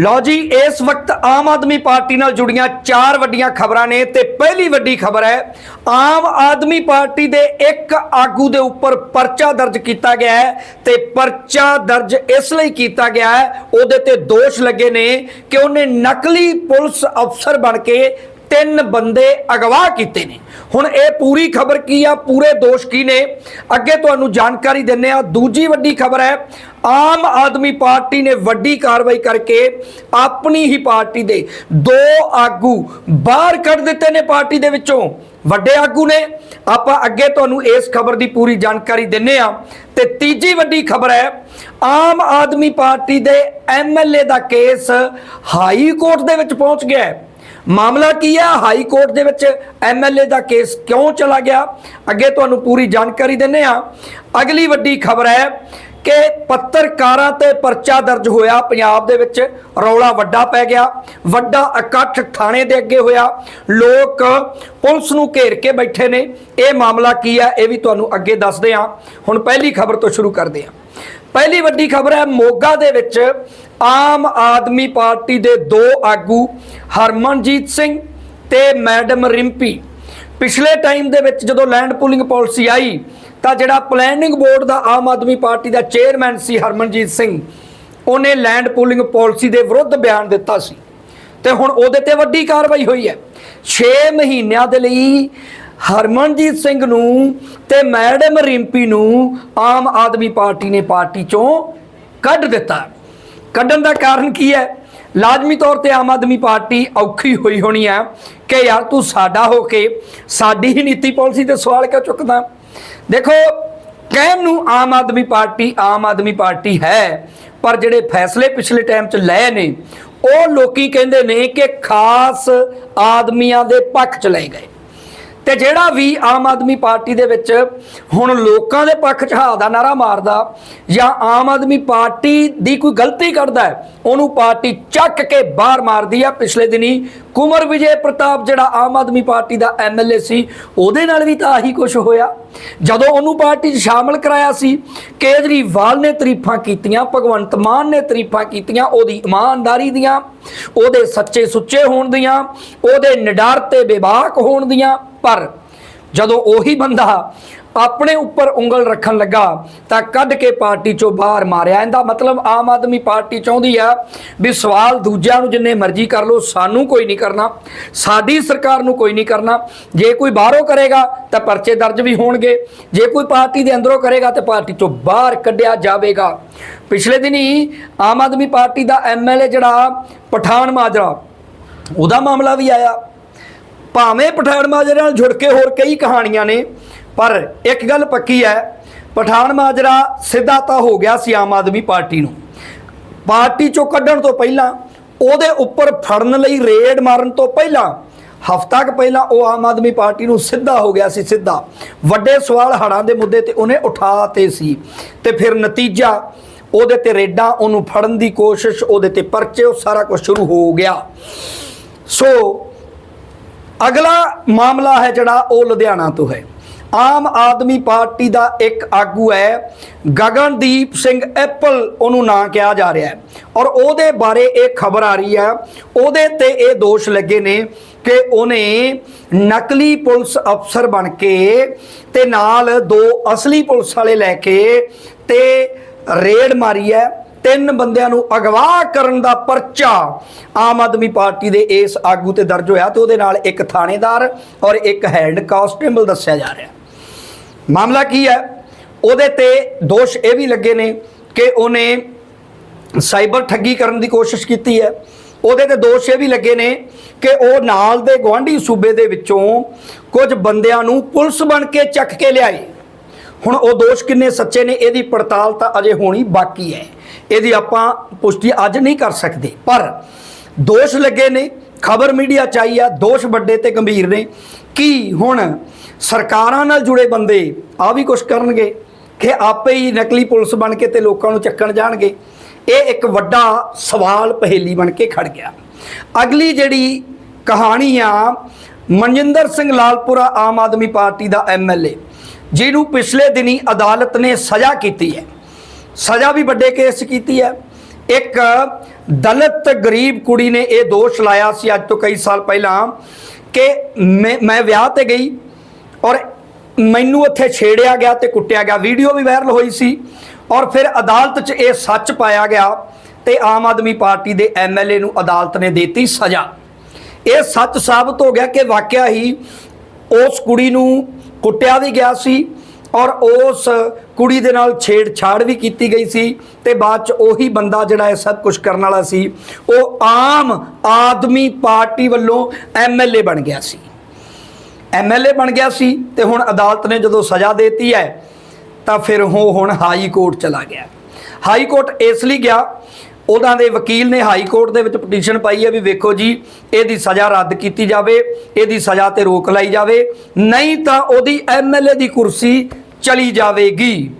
ਲਓ ਜੀ, ਇਸ ਵਕਤ ਆਮ ਆਦਮੀ ਪਾਰਟੀ ਨਾਲ ਜੁੜੀਆਂ ਚਾਰ ਵੱਡੀਆਂ ਖਬਰਾਂ ਨੇ ਤੇ ਪਹਿਲੀ ਵੱਡੀ ਖਬਰ ਹੈ, ਆਮ ਆਦਮੀ ਪਾਰਟੀ ਦੇ ਇੱਕ ਆਗੂ ਦੇ ਉੱਪਰ ਪਰਚਾ ਦਰਜ ਕੀਤਾ ਗਿਆ ਹੈ ਤੇ ਪਰਚਾ ਦਰਜ ਇਸ ਲਈ ਕੀਤਾ ਗਿਆ ਹੈ, ਉਹਦੇ ਤੇ ਦੋਸ਼ ਲੱਗੇ ਨੇ ਕਿ ਉਹਨੇ ਨਕਲੀ ਪੁਲਿਸ ਅਫਸਰ ਬਣ ਕੇ ਤਿੰਨ ਬੰਦੇ ਅਗਵਾ ਕੀਤੇ ਨੇ। ਹੁਣ ਇਹ ਪੂਰੀ ਖਬਰ ਕੀ ਆ, ਪੂਰੇ ਦੋਸ਼ ਕੀ ਨੇ? ਅੱਗੇ ਤੁਹਾਨੂੰ ਜਾਣਕਾਰੀ ਦਿੰਨੇ ਆ। ਦੂਜੀ ਵੱਡੀ ਖਬਰ ਹੈ, ਆਮ ਆਦਮੀ ਪਾਰਟੀ ਨੇ ਵੱਡੀ ਕਾਰਵਾਈ ਕਰਕੇ ਆਪਣੀ ਹੀ ਪਾਰਟੀ ਦੇ ਦੋ ਆਗੂ ਬਾਹਰ ਕੱਢ ਦਿੱਤੇ ਨੇ ਪਾਰਟੀ ਦੇ ਵਿੱਚੋਂ। ਵੱਡੇ ਆਗੂ ਨੇ। ਆਪਾਂ ਅੱਗੇ ਤੁਹਾਨੂੰ ਇਸ ਖਬਰ ਦੀ ਪੂਰੀ ਜਾਣਕਾਰੀ ਦਿੰਨੇ ਆ। ਤੇ ਤੀਜੀ ਵੱਡੀ ਖਬਰ ਹੈ, ਆਮ ਆਦਮੀ ਪਾਰਟੀ ਦੇ ਐਮਐਲਏ ਦਾ ਕੇਸ ਹਾਈ ਕੋਰਟ ਦੇ ਵਿੱਚ ਪਹੁੰਚ ਗਿਆ ਹੈ। ਮਾਮਲਾ ਕੀ ਹੈ ਹਾਈ ਕੋਰਟ ਦੇ ਵਿੱਚ ਐਮਐਲਏ ਦਾ ਕੇਸ ਕਿਉਂ ਚਲਾ ਗਿਆ? ਅੱਗੇ ਤੁਹਾਨੂੰ ਪੂਰੀ ਜਾਣਕਾਰੀ ਦਿੰਨੇ ਆ ਅਗਲੀ ਵੱਡੀ ਖਬਰ ਹੈ ਕਿ ਪੱਤਰਕਾਰਾਂ ਤੇ ਪਰਚਾ ਦਰਜ ਹੋਇਆ। ਪੰਜਾਬ ਦੇ ਵਿੱਚ ਰੌਲਾ ਵੱਡਾ ਪੈ ਗਿਆ। ਵੱਡਾ ਇਕੱਠ ਥਾਣੇ ਦੇ ਅੱਗੇ ਹੋਇਆ। ਲੋਕ ਪੁਲਿਸ ਨੂੰ ਘੇਰ ਕੇ ਬੈਠੇ ਨੇ। ਇਹ ਮਾਮਲਾ ਕੀ ਹੈ ਇਹ ਵੀ ਤੁਹਾਨੂੰ ਅੱਗੇ ਦੱਸਦੇ ਹਾਂ। ਹੁਣ ਪਹਿਲੀ ਖਬਰ ਤੋਂ ਸ਼ੁਰੂ ਕਰਦੇ ਹਾਂ। ਪਹਿਲੀ ਵੱਡੀ ਖਬਰ ਹੈ, ਮੋਗਾ ਦੇ ਵਿੱਚ ਆਮ ਆਦਮੀ ਪਾਰਟੀ ਦੇ ਦੋ ਆਗੂ, ਹਰਮਨਜੀਤ ਸਿੰਘ ਤੇ ਮੈਡਮ ਰਿੰਪੀ। ਪਿਛਲੇ ਟਾਈਮ ਦੇ ਵਿੱਚ ਜਦੋਂ ਲੈਂਡ ਪੂਲਿੰਗ ਪਾਲਿਸੀ ਆਈ, ਤਾਂ ਜਿਹੜਾ ਪਲੈਨਿੰਗ ਬੋਰਡ ਦਾ ਆਮ ਆਦਮੀ ਪਾਰਟੀ ਦਾ ਚੇਅਰਮੈਨ ਸੀ ਹਰਮਨਜੀਤ ਸਿੰਘ, ਉਹਨੇ ਲੈਂਡ ਪੂਲਿੰਗ ਪਾਲਿਸੀ ਦੇ ਵਿਰੁੱਧ ਬਿਆਨ ਦਿੱਤਾ ਸੀ। ਤੇ ਹੁਣ ਉਹਦੇ ਤੇ ਵੱਡੀ ਕਾਰਵਾਈ ਹੋਈ ਹੈ। 6 ਮਹੀਨਿਆਂ ਦੇ ਲਈ ਹਰਮਨਜੀਤ ਸਿੰਘ ਨੂੰ ਤੇ ਮੈਡਮ ਰਿੰਪੀ ਨੂੰ ਆਮ ਆਦਮੀ ਪਾਰਟੀ ਨੇ ਪਾਰਟੀ ਚੋਂ ਕੱਢ ਦਿੱਤਾ। ਕੱਢਣ ਦਾ ਕਾਰਨ ਕੀ ਹੈ? ਲਾਜ਼ਮੀ ਤੌਰ ਤੇ ਆਮ ਆਦਮੀ ਪਾਰਟੀ ਔਖੀ ਹੋਈ ਹੋਣੀ ਹੈ ਕਿ ਯਾਰ ਤੂੰ ਸਾਡਾ ਹੋ ਕੇ ਸਾਡੀ ਹੀ ਨੀਤੀ ਪਾਲਿਸੀ ਤੇ ਸਵਾਲ ਕਿਉਂ ਚੁੱਕਦਾ? ਦੇਖੋ, ਕਹਿਣ ਨੂੰ ਆਮ ਆਦਮੀ ਪਾਰਟੀ ਆਮ ਆਦਮੀ ਪਾਰਟੀ ਹੈ, ਪਰ ਜਿਹੜੇ ਫੈਸਲੇ ਪਿਛਲੇ ਟਾਈਮ 'ਚ ਲਏ ਨੇ, ਉਹ ਲੋਕੀ ਕਹਿੰਦੇ ਨੇ ਕਿ ਖਾਸ ਆਦਮੀਆਂ ਦੇ ਪੱਖ 'ਚ ਲਏ ਗਏ। ਤੇ ਜਿਹੜਾ ਵੀ ਆਮ ਆਦਮੀ ਪਾਰਟੀ ਦੇ ਵਿੱਚ ਹੁਣ ਲੋਕਾਂ ਦੇ ਪੱਖ 'ਚ ਹਾ ਦਾ ਨਾਰਾ ਮਾਰਦਾ ਜਾਂ ਆਮ ਆਦਮੀ ਪਾਰਟੀ ਦੀ ਕੋਈ ਗਲਤੀ ਕਰਦਾ ਉਹਨੂੰ ਪਾਰਟੀ ਚੱਕ ਕੇ ਬਾਹਰ ਮਾਰਦੀ ਆ। ਪਿਛਲੇ ਦਿਨੀ ਕੁਮਰ ਵਿਜੇ ਪ੍ਰਤਾਪ ਜਿਹੜਾ ਆਮ ਆਦਮੀ ਪਾਰਟੀ ਦਾ ਐਮਐਲਏ ਸੀ, ਉਹਦੇ ਨਾਲ ਵੀ ਤਾਂ ਆਹੀ ਕੁਝ ਹੋਇਆ। ਜਦੋਂ ਉਹਨੂੰ ਪਾਰਟੀ 'ਚ ਸ਼ਾਮਲ ਕਰਾਇਆ ਸੀ, ਕੇਜਰੀਵਾਲ ਨੇ ਤਾਰੀਫਾਂ ਕੀਤੀਆਂ, ਭਗਵੰਤ ਮਾਨ ਨੇ ਤਾਰੀਫਾਂ ਕੀਤੀਆਂ, ਉਹਦੀ ਇਮਾਨਦਾਰੀ ਦੀਆਂ, ਉਹਦੇ ਸੱਚੇ ਸੁੱਚੇ ਹੋਣ ਦੀਆਂ, ਉਹਦੇ ਨਿਡਰ ਤੇ ਬੇਬਾਕ ਹੋਣ ਦੀਆਂ। ਪਰ ਜਦੋਂ ਉਹੀ ਬੰਦਾ ਆਪਣੇ ਉੱਪਰ ਉਂਗਲ ਰੱਖਣ ਲੱਗਾ ਤਾਂ ਕੱਢ ਕੇ ਪਾਰਟੀ ਚੋਂ ਬਾਹਰ ਮਾਰਿਆ। ਇਹਦਾ ਮਤਲਬ ਆਮ ਆਦਮੀ ਪਾਰਟੀ ਚਾਹੁੰਦੀ ਆ ਵੀ ਸਵਾਲ ਦੂਜਿਆਂ ਨੂੰ ਜਿੰਨੇ ਮਰਜ਼ੀ ਕਰ ਲਓ, ਸਾਨੂੰ ਕੋਈ ਨਹੀਂ ਕਰਨਾ, ਸਾਡੀ ਸਰਕਾਰ ਨੂੰ ਕੋਈ ਨਹੀਂ ਕਰਨਾ। ਜੇ ਕੋਈ ਬਾਹਰੋਂ ਕਰੇਗਾ ਤਾਂ ਪਰਚੇ ਦਰਜ ਵੀ ਹੋਣਗੇ। ਜੇ ਕੋਈ ਪਾਰਟੀ ਦੇ ਅੰਦਰੋਂ ਕਰੇਗਾ ਤਾਂ ਪਾਰਟੀ ਚੋਂ ਬਾਹਰ ਕੱਢਿਆ ਜਾਵੇਗਾ। ਪਿਛਲੇ ਦਿਨੀ ਆਮ ਆਦਮੀ ਪਾਰਟੀ ਦਾ ਐਮਐਲਏ ਜਿਹੜਾ ਪਠਾਨ ਮਾਜਰਾ, ਉਹਦਾ ਮਾਮਲਾ ਵੀ ਆਇਆ। ਭਾਵੇਂ ਪਠਾਨ ਮਾਜਰੇ ਨਾਲ ਜੁੜ ਕੇ ਹੋਰ ਕਈ ਕਹਾਣੀਆਂ ਨੇ, ਪਰ ਇੱਕ ਗੱਲ ਪੱਕੀ ਹੈ, ਪਠਾਨ ਮਾਜਰਾ ਸਿੱਧਾ ਤਾਂ ਹੋ ਗਿਆ ਸੀ ਆਮ ਆਦਮੀ ਪਾਰਟੀ ਨੂੰ। ਪਾਰਟੀ ਚੋਂ ਕੱਢਣ ਤੋਂ ਪਹਿਲਾਂ, ਉਹਦੇ ਉੱਪਰ ਫੜਨ ਲਈ ਰੇਡ ਮਾਰਨ ਤੋਂ ਪਹਿਲਾਂ, ਹਫ਼ਤਾ ਕੁ ਪਹਿਲਾਂ ਉਹ ਆਮ ਆਦਮੀ ਪਾਰਟੀ ਨੂੰ ਸਿੱਧਾ ਹੋ ਗਿਆ ਸੀ, ਸਿੱਧਾ। ਵੱਡੇ ਸਵਾਲ ਹੜਾਂ ਦੇ ਮੁੱਦੇ ਤੇ ਉਹਨੇ ਉਠਾਤੇ ਸੀ, ਤੇ ਫਿਰ ਨਤੀਜਾ, ਉਹਦੇ ਤੇ ਰੇਡਾਂ, ਉਹਨੂੰ ਫੜਨ ਦੀ ਕੋਸ਼ਿਸ਼, ਉਹਦੇ ਤੇ ਪਰਚੇ, ਉਹ ਸਾਰਾ ਕੁਝ ਸ਼ੁਰੂ ਹੋ ਗਿਆ। ਸੋ ਅਗਲਾ ਮਾਮਲਾ ਹੈ ਜਿਹੜਾ ਉਹ ਲੁਧਿਆਣਾ ਤੋਂ ਹੈ। ਆਮ ਆਦਮੀ ਪਾਰਟੀ ਦਾ ਇੱਕ ਆਗੂ ਹੈ, ਗਗਨਦੀਪ ਸਿੰਘ ਐਪਲ, ਉਹਨੂੰ ਨਾਂ ਕਿਹਾ ਜਾ ਰਿਹਾ ਹੈ। ਔਰ ਉਹਦੇ ਬਾਰੇ ਇਹ ਖਬਰ ਆ ਰਹੀ ਹੈ, ਉਹਦੇ ਤੇ ਇਹ ਦੋਸ਼ ਲੱਗੇ ਨੇ ਕਿ ਉਹਨੇ ਨਕਲੀ ਪੁਲਿਸ ਅਫਸਰ ਬਣ ਕੇ ਤੇ ਨਾਲ ਦੋ ਅਸਲੀ ਪੁਲਿਸ ਵਾਲੇ ਲੈ ਕੇ ਤੇ ਰੇਡ ਮਾਰੀ ਹੈ। ਤਿੰਨ ਬੰਦਿਆਂ ਨੂੰ ਅਗਵਾ ਕਰਨ ਦਾ ਪਰਚਾ ਆਮ ਆਦਮੀ ਪਾਰਟੀ ਦੇ ਇਸ ਆਗੂ ਤੇ ਦਰਜ ਹੋਇਆ ਤੇ ਉਹਦੇ ਨਾਲ ਇੱਕ ਥਾਣੇਦਾਰ ਔਰ ਇੱਕ ਹੈਡ ਕਾਂਸਟੇਬਲ ਦੱਸਿਆ ਜਾ ਰਿਹਾ। ਮਾਮਲਾ ਕੀ ਹੈ? ਉਹਦੇ ਤੇ ਦੋਸ਼ ਇਹ ਵੀ ਲੱਗੇ ਨੇ ਕਿ ਉਹਨੇ ਸਾਈਬਰ ਠੱਗੀ ਕਰਨ ਦੀ ਕੋਸ਼ਿਸ਼ ਕੀਤੀ ਹੈ। ਉਹਦੇ ਤੇ ਦੋਸ਼ ਇਹ ਵੀ ਲੱਗੇ ਨੇ ਕਿ ਉਹ ਨਾਲ ਦੇ ਗਵਾਂਢੀ ਸੂਬੇ ਦੇ ਵਿੱਚੋਂ ਕੁਝ ਬੰਦਿਆਂ ਨੂੰ ਪੁਲਿਸ ਬਣ ਕੇ ਚੱਕ ਕੇ ਲਿਆਏ। ਹੁਣ ਉਹ ਦੋਸ਼ ਕਿੰਨੇ ਸੱਚੇ ਨੇ, ਇਹਦੀ ਪੜਤਾਲ ਤਾਂ ਅਜੇ ਹੋਣੀ ਬਾਕੀ ਹੈ। ਇਹਦੀ ਆਪਾਂ ਪੁਸ਼ਟੀ ਅੱਜ ਨਹੀਂ ਕਰ ਸਕਦੇ, ਪਰ ਦੋਸ਼ ਲੱਗੇ ਨੇ, ਖਬਰ ਮੀਡੀਆ ਚ ਆਈ ਆ, ਦੋਸ਼ ਵੱਡੇ ਤੇ ਗੰਭੀਰ ਨੇ। ਕੀ ਹੁਣ ਸਰਕਾਰਾਂ ਨਾਲ ਜੁੜੇ ਬੰਦੇ ਆ ਵੀ ਕੁਝ ਕਰਨਗੇ ਕਿ ਆਪੇ ਹੀ ਨਕਲੀ ਪੁਲਿਸ ਬਣ ਕੇ ਤੇ ਲੋਕਾਂ ਨੂੰ ਚੱਕਣ ਜਾਣਗੇ? ਇਹ ਇੱਕ ਵੱਡਾ ਸਵਾਲ ਪਹੇਲੀ ਬਣ ਕੇ ਖੜ ਗਿਆ। ਅਗਲੀ ਜਿਹੜੀ ਕਹਾਣੀ ਆ, ਮਨਜਿੰਦਰ ਸਿੰਘ ਲਾਲਪੁਰਾ ਆਮ ਆਦਮੀ ਪਾਰਟੀ ਦਾ ਐਮਐਲਏ ਜਿਹਨੂੰ ਪਿਛਲੇ ਦਿਨੀ ਅਦਾਲਤ ਨੇ ਸਜ਼ਾ ਕੀਤੀ ਹੈ। ਸਜ਼ਾ ਵੀ ਵੱਡੇ ਕੇਸ 'ਚ ਕੀਤੀ ਹੈ। ਇੱਕ ਦਲਿਤ ਗਰੀਬ ਕੁੜੀ ਨੇ ਇਹ ਦੋਸ਼ ਲਾਇਆ ਸੀ ਅੱਜ ਤੋਂ ਕਈ ਸਾਲ ਪਹਿਲਾਂ ਕਿ ਮੈਂ ਮੈਂ ਵਿਆਹ ਤੇ ਗਈ ਔਰ ਮੈਨੂੰ ਉੱਥੇ ਛੇੜਿਆ ਗਿਆ ਤੇ ਕੁੱਟਿਆ ਗਿਆ। ਵੀਡੀਓ ਵੀ ਵਾਇਰਲ ਹੋਈ ਸੀ ਔਰ ਫਿਰ ਅਦਾਲਤ 'ਚ ਇਹ ਸੱਚ ਪਾਇਆ ਗਿਆ ਤੇ ਆਮ ਆਦਮੀ ਪਾਰਟੀ ਦੇ ਐਮਐਲਏ ਨੂੰ ਅਦਾਲਤ ਨੇ ਦਿੱਤੀ ਸਜ਼ਾ। ਇਹ ਸੱਚ ਸਾਬਤ ਹੋ ਗਿਆ ਕਿ ਵਾਕਿਆ ਹੀ ਉਸ ਕੁੜੀ ਨੂੰ ਕੁੱਟਿਆ ਵੀ ਗਿਆ ਸੀ ਔਰ ਉਸ ਕੁੜੀ ਦੇ ਨਾਲ ਛੇੜਛਾੜ ਵੀ ਕੀਤੀ ਗਈ ਸੀ ਤੇ ਬਾਅਦ ਚ ਉਹੀ ਬੰਦਾ ਜਿਹੜਾ ਇਹ ਸਭ ਕੁਝ ਕਰਨ ਵਾਲਾ ਸੀ, ਉਹ ਆਮ ਆਦਮੀ ਪਾਰਟੀ ਵੱਲੋਂ ਐਮਐਲਏ ਬਣ ਗਿਆ ਸੀ। ਐਮਐਲਏ ਬਣ ਗਿਆ ਸੀ ਤੇ ਹੁਣ ਅਦਾਲਤ ਨੇ ਜਦੋਂ ਸਜ਼ਾ ਦੇਤੀ ਹੈ ਤਾਂ ਫਿਰ ਉਹ ਹੁਣ ਹਾਈ ਕੋਰਟ ਚਲਾ ਗਿਆ। ਹਾਈ ਕੋਰਟ ਇਸ ਲਈ ਗਿਆ ਉਹਨਾਂ ਦੇ ਵਕੀਲ ਨੇ ਹਾਈ ਕੋਰਟ ਦੇ ਵਿੱਚ ਪਟੀਸ਼ਨ ਪਾਈ ਹੈ ਵੀ ਵੇਖੋ ਜੀ, ਇਹਦੀ ਸਜ਼ਾ ਰੱਦ ਕੀਤੀ ਜਾਵੇ, ਇਹਦੀ ਸਜ਼ਾ ਤੇ ਰੋਕ ਲਾਈ ਜਾਵੇ, ਨਹੀਂ ਤਾਂ ਉਹਦੀ ਐਮਐਲਏ ਦੀ ਕੁਰਸੀ ਚਲੀ ਜਾਵੇਗੀ।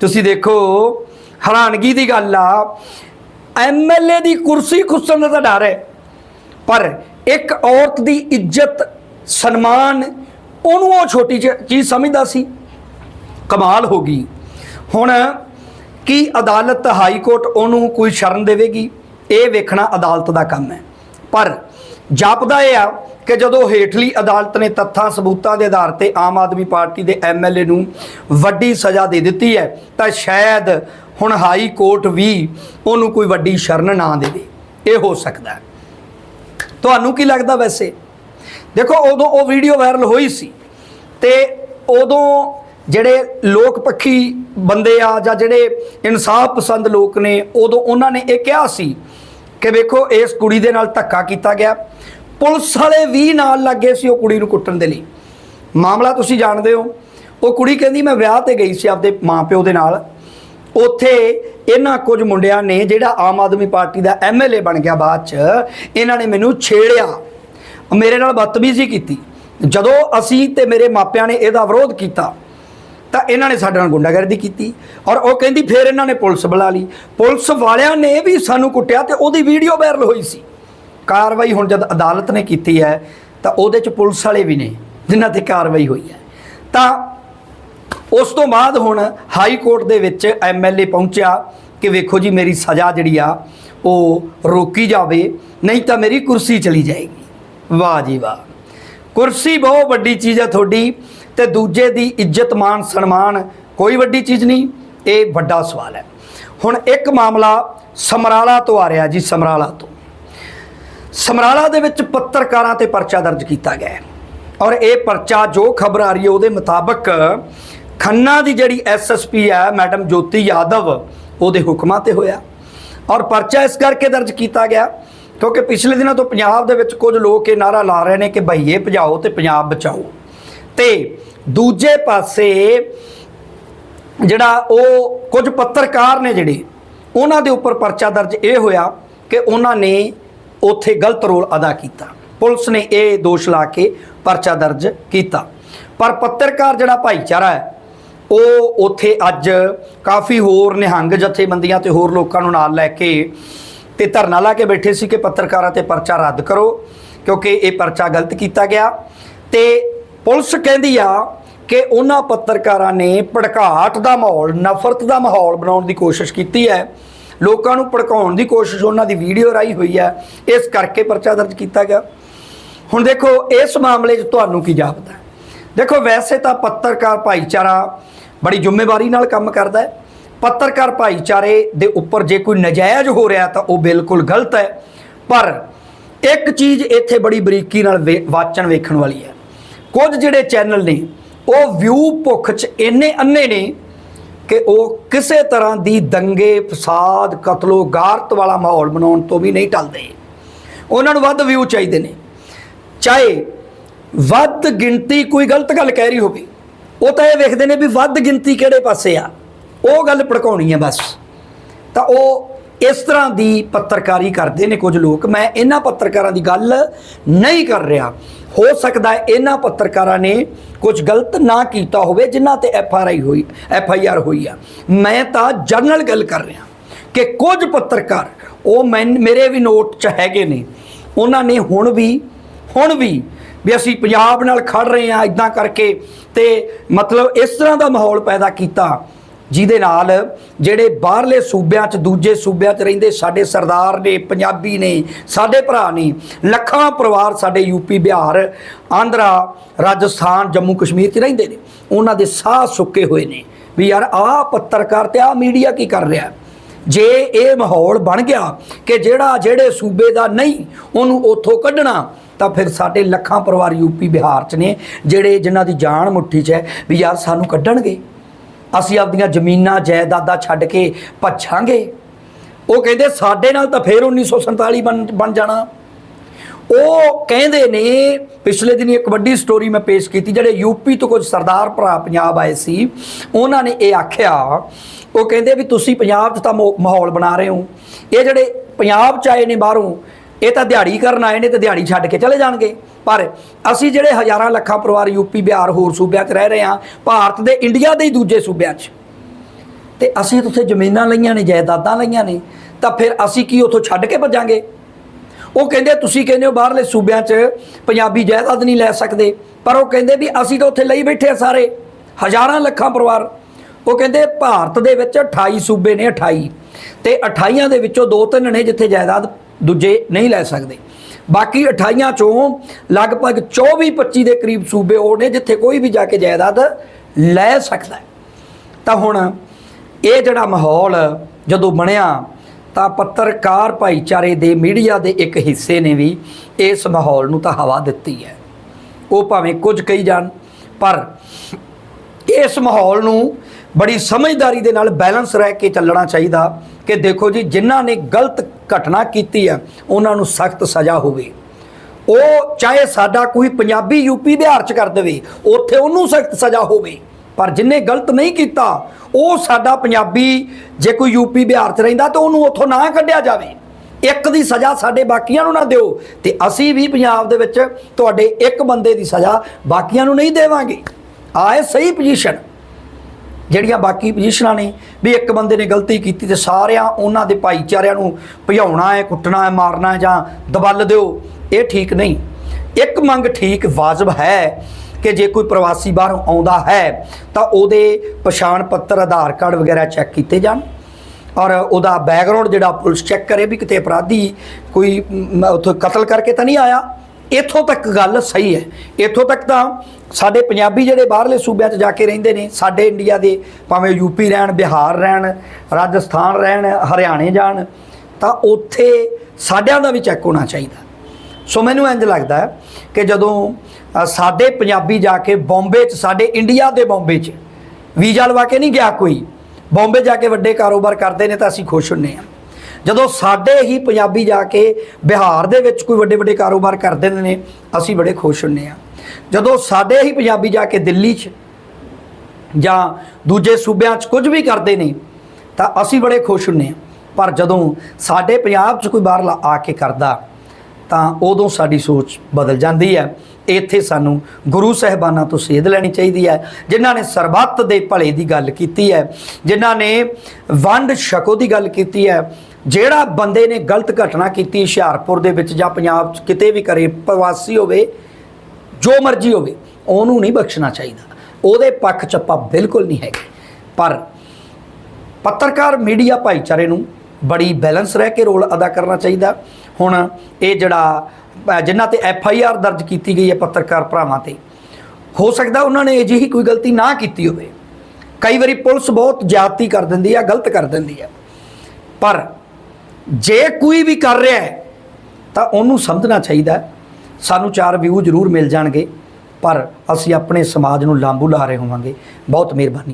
ਤੁਸੀਂ ਦੇਖੋ, ਹੈਰਾਨਗੀ ਦੀ ਗੱਲ ਆ ਐਮਐਲਏ ਦੀ ਕੁਰਸੀ ਖੁੱਸਣ ਦਾ ਤਾਂ ਡਰ ਹੈ, ਪਰ ਇੱਕ ਔਰਤ ਦੀ ਇੱਜ਼ਤ, ਸਨਮਾਨ, ਉਹਨੂੰ ਉਹ ਛੋਟੀ ਜਿਹੀ ਚੀਜ਼ ਸਮਝਦਾ ਸੀ, ਕਮਾਲ ਹੋ ਗਈ। ਹੁਣ ਕੀ ਅਦਾਲਤ ਹਾਈ ਕੋਰਟ ਉਹਨੂੰ ਕੋਈ ਸ਼ਰਨ ਦੇਵੇਗੀ? ਇਹ ਵੇਖਣਾ ਅਦਾਲਤ ਦਾ ਕੰਮ ਹੈ। ਪਰ ਜਾਪਦਾ ਇਹ ਆ ਕਿ ਜਦੋਂ ਹੇਠਲੀ ਅਦਾਲਤ ਨੇ ਤੱਥਾਂ, ਸਬੂਤਾਂ ਦੇ ਆਧਾਰ ਤੇ ਆਮ ਆਦਮੀ ਪਾਰਟੀ ਦੇ ਐਮਐਲਏ ਨੂੰ ਵੱਡੀ ਸਜ਼ਾ ਦੇ ਦਿੱਤੀ ਹੈ, ਤਾਂ ਸ਼ਾਇਦ ਹੁਣ ਹਾਈ ਕੋਰਟ ਵੀ ਉਹਨੂੰ ਕੋਈ ਵੱਡੀ ਸ਼ਰਨ ਨਾ ਦੇਵੇ। ਇਹ ਹੋ ਸਕਦਾ ਤੁਹਾਨੂੰ ਕੀ ਲੱਗਦਾ ਵੈਸੇ? ਦੇਖੋ, ਉਦੋਂ ਉਹ ਵੀਡੀਓ ਵਾਇਰਲ ਹੋਈ ਸੀ ਤੇ ਉਦੋਂ ਜਿਹੜੇ ਲੋਕ ਪੱਖੀ ਬੰਦੇ ਆ ਜਾਂ ਜਿਹੜੇ ਇਨਸਾਫ ਪਸੰਦ ਲੋਕ ਨੇ, ਉਦੋਂ ਉਹਨਾਂ ਨੇ ਇਹ ਕਿਹਾ ਸੀ ਕਿ ਵੇਖੋ, ਇਸ ਕੁੜੀ ਦੇ ਨਾਲ ਧੱਕਾ ਕੀਤਾ ਗਿਆ। ਪੁਲਿਸ ਵਾਲੇ ਵੀ ਨਾਲ ਲੱਗੇ ਸੀ ਉਹ ਕੁੜੀ ਨੂੰ ਕੁੱਟਣ ਦੇ ਲਈ। ਮਾਮਲਾ ਤੁਸੀਂ ਜਾਣਦੇ ਹੋ। ਉਹ ਕੁੜੀ ਕਹਿੰਦੀ, ਮੈਂ ਵਿਆਹ ਤੇ ਗਈ ਸੀ ਆਪਦੇ ਮਾਪਿਓ ਦੇ ਨਾਲ। ਉੱਥੇ ਇਹਨਾਂ ਕੁਝ ਮੁੰਡਿਆਂ ਨੇ ਜਿਹੜਾ ਆਮ ਆਦਮੀ ਪਾਰਟੀ ਦਾ ਐਮਐਲਏ ਬਣ ਗਿਆ ਬਾਅਦ ਚ, ਇਹਨਾਂ ਨੇ ਮੈਨੂੰ ਛੇੜਿਆ। ਮੇਰੇ ਨਾਲ ਬਦਤਮੀਜ਼ੀ ਕੀਤੀ। ਜਦੋਂ ਅਸੀਂ ਤੇ ਮੇਰੇ ਮਾਪਿਆਂ ਨੇ ਇਹਦਾ ਵਿਰੋਧ ਕੀਤਾ ਤਾਂ ਇਹਨਾਂ ਨੇ ਸਾਡੇ ਨਾਲ ਗੁੰਡਾਗਰਦੀ ਕੀਤੀ ਔਰ ਉਹ ਕਹਿੰਦੀ ਫਿਰ ਇਹਨਾਂ ਨੇ ਪੁਲਿਸ ਬੁਲਾ ਲਈ। ਪੁਲਿਸ ਵਾਲਿਆਂ ਨੇ ਵੀ ਸਾਨੂੰ ਕੁੱਟਿਆ ਤੇ ਉਹਦੀ ਵੀਡੀਓ ਵਾਇਰਲ ਹੋਈ ਸੀ। ਕਾਰਵਾਈ ਹੁਣ ਜਦ ਅਦਾਲਤ ਨੇ ਕੀਤੀ ਹੈ, ਤਾਂ ਉਹਦੇ ਚ ਪੁਲਿਸ ਵਾਲੇ ਵੀ ਨੇ, ਜਿਨ੍ਹਾਂ ਤੇ ਕਾਰਵਾਈ ਹੋਈ ਹੈ। ਤਾਂ ਉਸ ਤੋਂ ਬਾਅਦ ਹੁਣ ਹਾਈ ਕੋਰਟ ਦੇ ਵਿੱਚ ਐਮਐਲਏ ਪਹੁੰਚਿਆ ਕਿ ਵੇਖੋ ਜੀ ਮੇਰੀ ਸਜ਼ਾ ਜਿਹੜੀ ਆ, ਉਹ ਰੋਕੀ ਜਾਵੇ, ਨਹੀਂ ਤਾਂ ਮੇਰੀ ਕੁਰਸੀ ਚਲੀ ਜਾਏਗੀ। ਵਾਹ ਜੀ ਵਾਹ। ਕੁਰਸੀ ਬਹੁਤ ਵੱਡੀ ਚੀਜ਼ ਹੈ ਤੁਹਾਡੀ। ਤੇ ਦੂਜੇ ਦੀ ਇੱਜ਼ਤ ਮਾਨ ਸਨਮਾਨ ਕੋਈ ਵੱਡੀ ਚੀਜ਼ ਨਹੀਂ, ਇਹ ਵੱਡਾ ਸਵਾਲ ਹੈ। ਹੁਣ ਇੱਕ ਮਾਮਲਾ ਸਮਰਾਲਾ ਤੋਂ ਆ ਰਿਹਾ ਜੀ, ਸਮਰਾਲਾ ਤੋਂ। ਸਮਰਾਲਾ ਦੇ ਵਿੱਚ ਪੱਤਰਕਾਰਾਂ ਤੇ ਪਰਚਾ ਦਰਜ ਕੀਤਾ ਗਿਆ ਔਰ ਇਹ ਪਰਚਾ ਜੋ ਖਬਰ ਆ ਰਹੀ ਹੈ, ਉਹਦੇ ਮੁਤਾਬਕ ਖੰਨਾ ਦੀ ਜਿਹੜੀ ਐਸਐਸਪੀ ਹੈ, ਮੈਡਮ ਜੋਤੀ ਯਾਦਵ, ਉਹਦੇ ਹੁਕਮਾਂ ਤੇ ਹੋਇਆ। ਔਰ ਪਰਚਾ ਇਸ ਕਰਕੇ ਦਰਜ ਕੀਤਾ ਗਿਆ ਕਿਉਂਕਿ ਪਿਛਲੇ ਦਿਨਾਂ ਤੋਂ ਪੰਜਾਬ ਦੇ ਵਿੱਚ ਕੁਝ ਲੋਕ ਇਹ ਨਾਰਾ ਲਾ ਰਹੇ ਨੇ ਕਿ ਭਈਏ ਭਜਾਓ ਤੇ ਪੰਜਾਬ ਬਚਾਓ। ਤੇ ਦੂਜੇ ਪਾਸੇ ਜਿਹੜਾ ਉਹ ਕੁਝ ਪੱਤਰਕਾਰ ਨੇ ਜਿਹੜੇ, ਉਹਨਾਂ ਦੇ ਉੱਪਰ ਪਰਚਾ ਦਰਜ ਇਹ ਹੋਇਆ ਕਿ ਉਹਨਾਂ ਨੇ ਉੱਥੇ ਗਲਤ ਰੋਲ ਅਦਾ ਕੀਤਾ। ਪੁਲਿਸ ਨੇ ਇਹ ਦੋਸ਼ ਲਾ ਕੇ ਪਰਚਾ ਦਰਜ ਕੀਤਾ। ਪਰ ਪੱਤਰਕਾਰ ਜਿਹੜਾ ਭਾਈਚਾਰਾ ਹੈ, ਉਹ ਉੱਥੇ ਅੱਜ ਕਾਫੀ ਹੋਰ ਨਿਹੰਗ ਜਥੇਬੰਦੀਆਂ ਤੇ ਹੋਰ ਲੋਕਾਂ ਨੂੰ ਨਾਲ ਲੈ ਕੇ ਤੇ ਧਰਨਾ ਲਾ ਕੇ ਬੈਠੇ ਸੀ ਕਿ ਪੱਤਰਕਾਰਾਂ ਤੇ ਪਰਚਾ ਰੱਦ ਕਰੋ, ਕਿਉਂਕਿ ਇਹ ਪਰਚਾ ਗਲਤ ਕੀਤਾ ਗਿਆ ਤੇ ਪੁਲਿਸ ਕਹਿੰਦੀ ਆ ਕਿ ਉਹਨਾਂ ਪੱਤਰਕਾਰਾਂ ਨੇ ਭੜਕਾਟ ਦਾ ਮਾਹੌਲ, ਨਫ਼ਰਤ ਦਾ ਮਾਹੌਲ ਬਣਾਉਣ ਦੀ ਕੋਸ਼ਿਸ਼ ਕੀਤੀ ਹੈ। ਲੋਕਾਂ ਨੂੰ ਭੜਕਾਉਣ ਦੀ ਕੋਸ਼ਿਸ਼ ਉਹਨਾਂ ਦੀ ਵੀਡੀਓ ਰਾਈ ਹੋਈ ਹੈ। ਇਸ ਕਰਕੇ ਪਰਚਾ ਦਰਜ ਕੀਤਾ ਗਿਆ। ਹੁਣ ਦੇਖੋ, ਇਸ ਮਾਮਲੇ 'ਚ ਤੁਹਾਨੂੰ ਕੀ ਜਾਪਦਾ ਦੇਖੋ, ਵੈਸੇ ਤਾਂ ਪੱਤਰਕਾਰ ਭਾਈਚਾਰਾ ਬੜੀ ਜ਼ਿੰਮੇਵਾਰੀ ਨਾਲ ਕੰਮ ਕਰਦਾ ਹੈ। ਪੱਤਰਕਾਰ ਭਾਈਚਾਰੇ ਦੇ ਉੱਪਰ ਜੇ ਕੋਈ ਨਜਾਇਜ਼ ਹੋ ਰਿਹਾ ਤਾਂ ਉਹ ਬਿਲਕੁਲ ਗਲਤ ਹੈ। ਪਰ ਇੱਕ ਚੀਜ਼ ਇੱਥੇ ਬੜੀ ਬਰੀਕੀ ਨਾਲ ਵੇ- ਵਾਚਣ ਵੇਖਣ ਵਾਲੀ ਹੈ। ਕੁਝ ਜਿਹੜੇ ਚੈਨਲ ਨੇ, ਉਹ ਵਿਊ ਭੁੱਖ 'ਚ ਇੰਨੇ ਅੰਨੇ ਨੇ ਕਿ ਉਹ ਕਿਸੇ ਤਰ੍ਹਾਂ ਦੀ ਦੰਗੇ, ਫਸਾਦ ਕਤਲੋ ਗਾਰਤ ਵਾਲਾ ਮਾਹੌਲ ਬਣਾਉਣ ਤੋਂ ਵੀ ਨਹੀਂ ਟਲਦੇ। ਉਹਨਾਂ ਨੂੰ ਵੱਧ ਵਿਊ ਚਾਹੀਦੇ ਨੇ। ਚਾਹੇ ਵੱਧ ਗਿਣਤੀ ਕੋਈ ਗਲਤ ਗੱਲ ਕਹਿ ਰਹੀ ਹੋਵੇ, ਉਹ ਤਾਂ ਇਹ ਵੇਖਦੇ ਨੇ ਵੀ ਵੱਧ ਗਿਣਤੀ ਕਿਹੜੇ ਪਾਸੇ ਆ। ਉਹ ਗੱਲ ਭੜਕਾਉਣੀ ਹੈ ਬਸ। ਤਾਂ ਉਹ ਇਸ ਤਰ੍ਹਾਂ ਦੀ ਪੱਤਰਕਾਰੀ ਕਰਦੇ ਨੇ ਕੁਝ ਲੋਕ। ਮੈਂ ਇਹਨਾਂ ਪੱਤਰਕਾਰਾਂ ਦੀ ਗੱਲ ਨਹੀਂ ਕਰ ਰਿਹਾ। ਹੋ ਸਕਦਾ ਹੈ ਇਹਨਾਂ ਪੱਤਰਕਾਰਾਂ ਨੇ ਕੁਝ ਗਲਤ ਨਾ ਕੀਤਾ ਹੋਵੇ, ਜਿਨ੍ਹਾਂ ਤੇ ਐਫ ਆਰ ਆਈ ਹੋਈ, ਐਫ ਆਈ ਆਰ ਹੋਈ ਆ। ਮੈਂ ਤਾਂ ਜਨਰਲ ਗੱਲ ਕਰ ਰਿਹਾ ਕਿ ਕੁਝ ਪੱਤਰਕਾਰ, ਉਹ ਮੈਂ ਮੇਰੇ ਵੀ ਨੋਟ 'ਚ ਹੈਗੇ ਨੇ। ਉਹਨਾਂ ਨੇ ਹੁਣ ਵੀ ਹੁਣ ਵੀ ਵੀ ਅਸੀਂ ਪੰਜਾਬ ਨਾਲ ਖੜ ਰਹੇ ਹਾਂ ਇਦਾਂ ਕਰਕੇ ਤੇ ਮਤਲਬ ਇਸ ਤਰ੍ਹਾਂ ਦਾ ਮਾਹੌਲ ਪੈਦਾ ਕੀਤਾ। ਜਿਹਦੇ ਨਾਲ ਜਿਹੜੇ ਬਾਹਰਲੇ ਸੂਬਿਆਂ 'ਚ, ਦੂਜੇ ਸੂਬਿਆਂ 'ਚ ਰਹਿੰਦੇ ਸਾਡੇ ਸਰਦਾਰ ਨੇ, ਪੰਜਾਬੀ ਨੇ, ਸਾਡੇ ਭਰਾ ਨੇ, ਲੱਖਾਂ ਪਰਿਵਾਰ ਸਾਡੇ ਯੂਪੀ ਬਿਹਾਰ, ਆਂਧਰਾ, ਰਾਜਸਥਾਨ, ਜੰਮੂ, ਕਸ਼ਮੀਰ 'ਚ ਰਹਿੰਦੇ ਨੇ। ਉਹਨਾਂ ਦੇ ਸਾਹ ਸੁੱਕੇ ਹੋਏ ਨੇ ਵੀ ਯਾਰ ਆਹ ਪੱਤਰਕਾਰ ਤੇ ਆਹ ਮੀਡੀਆ ਕੀ ਕਰ ਰਿਹਾ ਜੇ ਇਹ ਮਾਹੌਲ ਬਣ ਗਿਆ ਕਿ ਜਿਹੜਾ ਜਿਹੜੇ ਸੂਬੇ ਦਾ ਨਹੀਂ, ਉਹਨੂੰ ਉੱਥੋਂ ਕੱਢਣਾ, ਤਾਂ ਫਿਰ ਸਾਡੇ ਲੱਖਾਂ ਪਰਿਵਾਰ ਯੂਪੀ ਬਿਹਾਰ 'ਚ ਨੇ, ਜਿਹੜੇ ਜਿਨ੍ਹਾਂ ਦੀ ਜਾਨ ਮੁੱਠੀ 'ਚ ਹੈ ਵੀ ਯਾਰ ਸਾਨੂੰ ਕੱਢਣਗੇ। ਅਸੀਂ ਆਪਦੀਆਂ ਜ਼ਮੀਨਾਂ, ਜਾਇਦਾਦਾਂ ਛੱਡ ਕੇ ਭੱਜਾਂਗੇ। ਉਹ ਕਹਿੰਦੇ, ਸਾਡੇ ਨਾਲ ਤਾਂ ਫਿਰ 1947 ਬਣ ਬਣ ਜਾਣਾ। ਉਹ ਕਹਿੰਦੇ ਨੇ, ਪਿਛਲੇ ਦਿਨੀ ਇੱਕ ਵੱਡੀ ਸਟੋਰੀ ਮੈਂ ਪੇਸ਼ ਕੀਤੀ, ਜਿਹੜੇ ਯੂਪੀ ਤੋਂ ਕੁਝ ਸਰਦਾਰ ਭਰਾ ਪੰਜਾਬ ਆਏ ਸੀ, ਉਹਨਾਂ ਨੇ ਇਹ ਆਖਿਆ, ਉਹ ਕਹਿੰਦੇ ਵੀ ਤੁਸੀਂ ਪੰਜਾਬ 'ਚ ਤਾਂ ਮੋ- ਮਾਹੌਲ ਬਣਾ ਰਹੇ ਹੋ। ਇਹ ਜਿਹੜੇ ਪੰਜਾਬ 'ਚ ਆਏ ਨੇ ਬਾਹਰੋਂ ਇਹ ਤਾਂ ਦਿਹਾੜੀ ਕਰਨ ਆਏ ਨੇ ਤੇ ਦਿਹਾੜੀ ਛੱਡ ਕੇ ਚਲੇ ਜਾਣਗੇ। ਪਰ ਅਸੀਂ ਜਿਹੜੇ ਹਜ਼ਾਰਾਂ ਲੱਖਾਂ ਪਰਿਵਾਰ ਯੂਪੀ ਬਿਹਾਰ ਹੋਰ ਸੂਬਿਆਂ 'ਚ ਰਹਿ ਰਹੇ ਹਾਂ, ਭਾਰਤ ਦੇ ਇੰਡੀਆ ਦੇ ਹੀ ਦੂਜੇ ਸੂਬਿਆਂ 'ਚ। ਤੇ ਅਸੀਂ ਉੱਥੇ ਜ਼ਮੀਨਾਂ ਲਈਆਂ ਨੇ, ਜਾਇਦਾਦਾਂ ਲਈਆਂ ਨੇ, ਤਾਂ ਫਿਰ ਅਸੀਂ ਕੀ ਉੱਥੋਂ ਛੱਡ ਕੇ ਭੱਜਾਂਗੇ? ਉਹ ਕਹਿੰਦੇ, ਤੁਸੀਂ ਕਹਿੰਦੇ ਹੋ ਬਾਹਰਲੇ ਸੂਬਿਆਂ 'ਚ ਪੰਜਾਬੀ ਜਾਇਦਾਦ ਨਹੀਂ ਲੈ ਸਕਦੇ। ਪਰ ਉਹ ਕਹਿੰਦੇ ਵੀ ਅਸੀਂ ਤਾਂ ਉੱਥੇ ਲਈ ਬੈਠੇ ਆ ਸਾਰੇ, ਹਜ਼ਾਰਾਂ ਲੱਖਾਂ ਪਰਿਵਾਰ। ਉਹ ਕਹਿੰਦੇ, ਭਾਰਤ ਦੇ ਵਿੱਚ 28 ਸੂਬੇ ਨੇ 28 ਤੇ 28 ਦੇ ਵਿੱਚੋਂ ਦੋ ਤਿੰਨ ਨੇ ਜਿੱਥੇ ਜਾਇਦਾਦ ਦੂਜੇ ਨਹੀਂ ਲੈ ਸਕਦੇ। ਬਾਕੀ 28 ਚੋਂ ਲਗਭਗ 24 25 ਦੇ ਕਰੀਬ ਸੂਬੇ ਉਹ ਨੇ ਜਿੱਥੇ ਕੋਈ ਵੀ ਜਾ ਕੇ ਜਾਇਦਾਦ ਲੈ ਸਕਦਾ ਤਾਂ ਹੁਣ ਇਹ ਜਿਹੜਾ ਮਾਹੌਲ ਜਦੋਂ ਬਣਿਆ, ਤਾਂ ਪੱਤਰਕਾਰ ਭਾਈਚਾਰੇ ਦੇ ਮੀਡੀਆ ਦੇ ਇੱਕ ਹਿੱਸੇ ਨੇ ਵੀ ਇਸ ਮਾਹੌਲ ਨੂੰ ਤਾਂ ਹਵਾ ਦਿੱਤੀ ਹੈ। ਉਹ ਭਾਵੇਂ ਕੁਝ ਕਹੀ ਜਾਣ, ਪਰ ਇਸ ਮਾਹੌਲ ਨੂੰ ਬੜੀ ਸਮਝਦਾਰੀ ਦੇ ਨਾਲ ਬੈਲੈਂਸ ਰਹਿ ਕੇ ਚੱਲਣਾ ਚਾਹੀਦਾ ਕਿ ਦੇਖੋ ਜੀ, ਜਿਨ੍ਹਾਂ ਨੇ ਗਲਤ ਘਟਨਾ ਕੀਤੀ ਹੈ, ਉਹਨਾਂ ਨੂੰ ਸਖਤ ਸਜ਼ਾ ਹੋਵੇ। ਉਹ ਚਾਹੇ ਸਾਡਾ ਕੋਈ ਪੰਜਾਬੀ ਯੂਪੀ ਬਿਹਾਰ ਚ ਕਰ ਦੇਵੇ, ਉੱਥੇ ਉਹਨੂੰ ਸਖਤ ਸਜ਼ਾ ਹੋਵੇ। ਪਰ ਜਿਨੇ ਗਲਤ ਨਹੀਂ ਕੀਤਾ, ਉਹ ਸਾਡਾ ਪੰਜਾਬੀ ਜੇ ਕੋਈ ਯੂਪੀ ਬਿਹਾਰ ਚ ਰਹਿੰਦਾ ਤਾਂ ਉਹਨੂੰ ਉੱਥੋਂ ਨਾ ਕੱਢਿਆ ਜਾਵੇ। ਇੱਕ ਦੀ ਸਜ਼ਾ ਸਾਡੇ ਬਾਕੀਆਂ ਨੂੰ ਨਾ ਦਿਓ ਤੇ ਅਸੀਂ ਵੀ ਪੰਜਾਬ ਦੇ ਵਿੱਚ ਤੁਹਾਡੇ ਇੱਕ ਬੰਦੇ ਦੀ ਸਜ਼ਾ ਬਾਕੀਆਂ ਨੂੰ ਨਹੀਂ ਦੇਵਾਂਗੇ। ਆਏ ਸਹੀ ਪੋਜੀਸ਼ਨ ਜਿਹੜੀਆਂ ਬਾਕੀ ਪੋਜੀਸ਼ਨਾਂ ਨੇ ਵੀ ਇੱਕ ਬੰਦੇ ਨੇ ਗਲਤੀ ਕੀਤੀ ਤੇ ਸਾਰਿਆਂ ਉਹਨਾਂ ਦੇ ਭਾਈਚਾਰਿਆਂ ਨੂੰ ਭਜਾਉਣਾ ਹੈ ਕੁੱਟਣਾ ਹੈ ਮਾਰਨਾ ਹੈ ਜਾਂ ਦਬਲ ਦਿਓ ਇਹ ਠੀਕ ਨਹੀਂ। ਇੱਕ ਮੰਗ ਠੀਕ ਵਾਜਬ ਹੈ ਕਿ ਜੇ ਕੋਈ ਪ੍ਰਵਾਸੀ ਬਾਹਰੋਂ ਆਉਂਦਾ ਹੈ ਤਾਂ ਉਹਦੇ ਪਛਾਣ ਪੱਤਰ ਆਧਾਰ ਕਾਰਡ ਵਗੈਰਾ ਚੈੱਕ ਕੀਤੇ ਜਾਣ ਔਰ ਉਹਦਾ ਬੈਕਗ੍ਰਾਉਂਡ ਜਿਹੜਾ ਪੁਲਿਸ ਚੈੱਕ ਕਰੇ ਵੀ ਕਿਤੇ ਅਪਰਾਧੀ ਕੋਈ ਮ, ਉੱਥੋਂ ਕਤਲ ਕਰਕੇ ਤਾਂ ਨਹੀਂ ਆਇਆ। ਇੱਥੋਂ ਤੱਕ ਗੱਲ ਸਹੀ ਹੈ। ਇੱਥੋਂ ਤੱਕ ਤਾਂ ਸਾਡੇ ਪੰਜਾਬੀ ਜਿਹੜੇ ਬਾਹਰਲੇ ਸੂਬਿਆਂ 'ਚ ਜਾ ਕੇ ਰਹਿੰਦੇ ਨੇ, ਸਾਡੇ ਇੰਡੀਆ ਦੇ ਭਾਵੇਂ ਯੂਪੀ ਰਹਿਣ, ਬਿਹਾਰ ਰਹਿਣ, ਰਾਜਸਥਾਨ ਰਹਿਣ, ਹਰਿਆਣੇ ਜਾਣ, ਤਾਂ ਉੱਥੇ ਸਾਡਿਆਂ ਦਾ ਵੀ ਚੈੱਕ ਹੋਣਾ ਚਾਹੀਦਾ। ਸੋ ਮੈਨੂੰ ਇੰਜ ਲੱਗਦਾ ਹੈ ਕਿ ਜਦੋਂ ਸਾਡੇ ਪੰਜਾਬੀ ਜਾ ਕੇ ਬੰਬੇ 'ਚ, ਸਾਡੇ ਇੰਡੀਆ ਦੇ ਬੰਬੇ 'ਚ ਵੀਜ਼ਾ ਲਵਾ ਕੇ ਨਹੀਂ ਗਿਆ ਕੋਈ, ਬੰਬੇ ਜਾ ਕੇ ਵੱਡੇ ਕਾਰੋਬਾਰ ਕਰਦੇ ਨੇ ਤਾਂ ਅਸੀਂ ਖੁਸ਼ ਹੁੰਨੇ ਆ ਜਦੋਂ ਸਾਡੇ ਹੀ ਪੰਜਾਬੀ ਜਾ ਕੇ ਬਿਹਾਰ ਦੇ ਵਿੱਚ ਕੋਈ ਵੱਡੇ ਵੱਡੇ ਕਾਰੋਬਾਰ ਕਰ ਦਿੰਦੇ ਨੇ, ਅਸੀਂ ਬੜੇ ਖੁਸ਼ ਹੁੰਨੇ ਆ। ਜਦੋਂ ਸਾਡੇ ਹੀ ਪੰਜਾਬੀ ਜਾ ਕੇ ਦਿੱਲੀ 'ਚ ਜਾਂ ਦੂਜੇ ਸੂਬਿਆਂ 'ਚ ਕੁਝ ਵੀ ਕਰਦੇ ਨੇ, ਤਾਂ ਅਸੀਂ ਬੜੇ ਖੁਸ਼ ਹੁੰਨੇ ਆ। ਪਰ ਜਦੋਂ ਸਾਡੇ ਪੰਜਾਬ 'ਚ ਕੋਈ ਬਾਹਰਲਾ ਆ ਕੇ ਕਰਦਾ, ਤਾਂ ਉਦੋਂ ਸਾਡੀ ਸੋਚ ਬਦਲ ਜਾਂਦੀ ਹੈ। ਇੱਥੇ ਸਾਨੂੰ ਗੁਰੂ ਸਾਹਿਬਾਨਾਂ ਤੋਂ ਸੇਧ ਲੈਣੀ ਚਾਹੀਦੀ ਹੈ, ਜਿਨ੍ਹਾਂ ਨੇ ਸਰਬੱਤ ਦੇ ਭਲੇ ਦੀ ਗੱਲ ਕੀਤੀ ਹੈ, ਜਿਨ੍ਹਾਂ ਨੇ ਵੰਡ ਛਕੋ ਦੀ ਗੱਲ ਕੀਤੀ ਹੈ ਜਿਹੜਾ ਬੰਦੇ ਨੇ ਗਲਤ ਘਟਨਾ ਕੀਤੀ ਹੁਸ਼ਿਆਰਪੁਰ ਦੇ ਵਿੱਚ ਜਾਂ ਪੰਜਾਬ 'ਚ ਕਿਤੇ ਵੀ ਕਰੇ ਪ੍ਰਵਾਸੀ ਹੋਵੇ ਜੋ ਮਰਜ਼ੀ ਹੋਵੇ ਉਹਨੂੰ ਨਹੀਂ ਬਖਸ਼ਣਾ ਚਾਹੀਦਾ। ਉਹਦੇ ਪੱਖ 'ਚ ਆਪਾਂ ਬਿਲਕੁਲ ਨਹੀਂ ਹੈਗੇ। ਪਰ ਪੱਤਰਕਾਰ ਮੀਡੀਆ ਭਾਈਚਾਰੇ ਨੂੰ ਬੜੀ ਬੈਲੈਂਸ ਰਹਿ ਕੇ ਰੋਲ ਅਦਾ ਕਰਨਾ ਚਾਹੀਦਾ। ਹੁਣ ਇਹ ਜਿਹੜਾ ਅ, ਜਿਨ੍ਹਾਂ ਤੇ ਐਫ ਆਈ ਆਰ ਦਰਜ ਕੀਤੀ ਗਈ ਹੈ ਪੱਤਰਕਾਰ ਭਰਾਵਾਂ ਤੇ ਹੋ ਸਕਦਾ ਉਹਨਾਂ ਨੇ ਅਜਿਹੀ ਕੋਈ ਗਲਤੀ ਨਾ ਕੀਤੀ ਹੋਵੇ। ਕਈ ਵਾਰੀ ਪੁਲਿਸ ਬਹੁਤ ਜ਼ਿਆਦਤੀ ਕਰ ਦਿੰਦੀ ਆ ਗਲਤ ਕਰ ਦਿੰਦੀ ਹੈ ਪਰ ਜੇ ਕੋਈ ਵੀ ਕਰ ਰਿਹਾ ਹੈ, ਤਾਂ ਉਹਨੂੰ ਸਮਝਣਾ ਚਾਹੀਦਾ ਸਾਨੂੰ ਚਾਰ ਵਿਊ ਜ਼ਰੂਰ ਮਿਲ ਜਾਣਗੇ, ਪਰ ਅਸੀਂ ਆਪਣੇ ਸਮਾਜ ਨੂੰ ਲਾਂਬੂ ਲਾ ਰਹੇ ਹੋਵਾਂਗੇ। ਬਹੁਤ ਮਿਹਰਬਾਨੀ।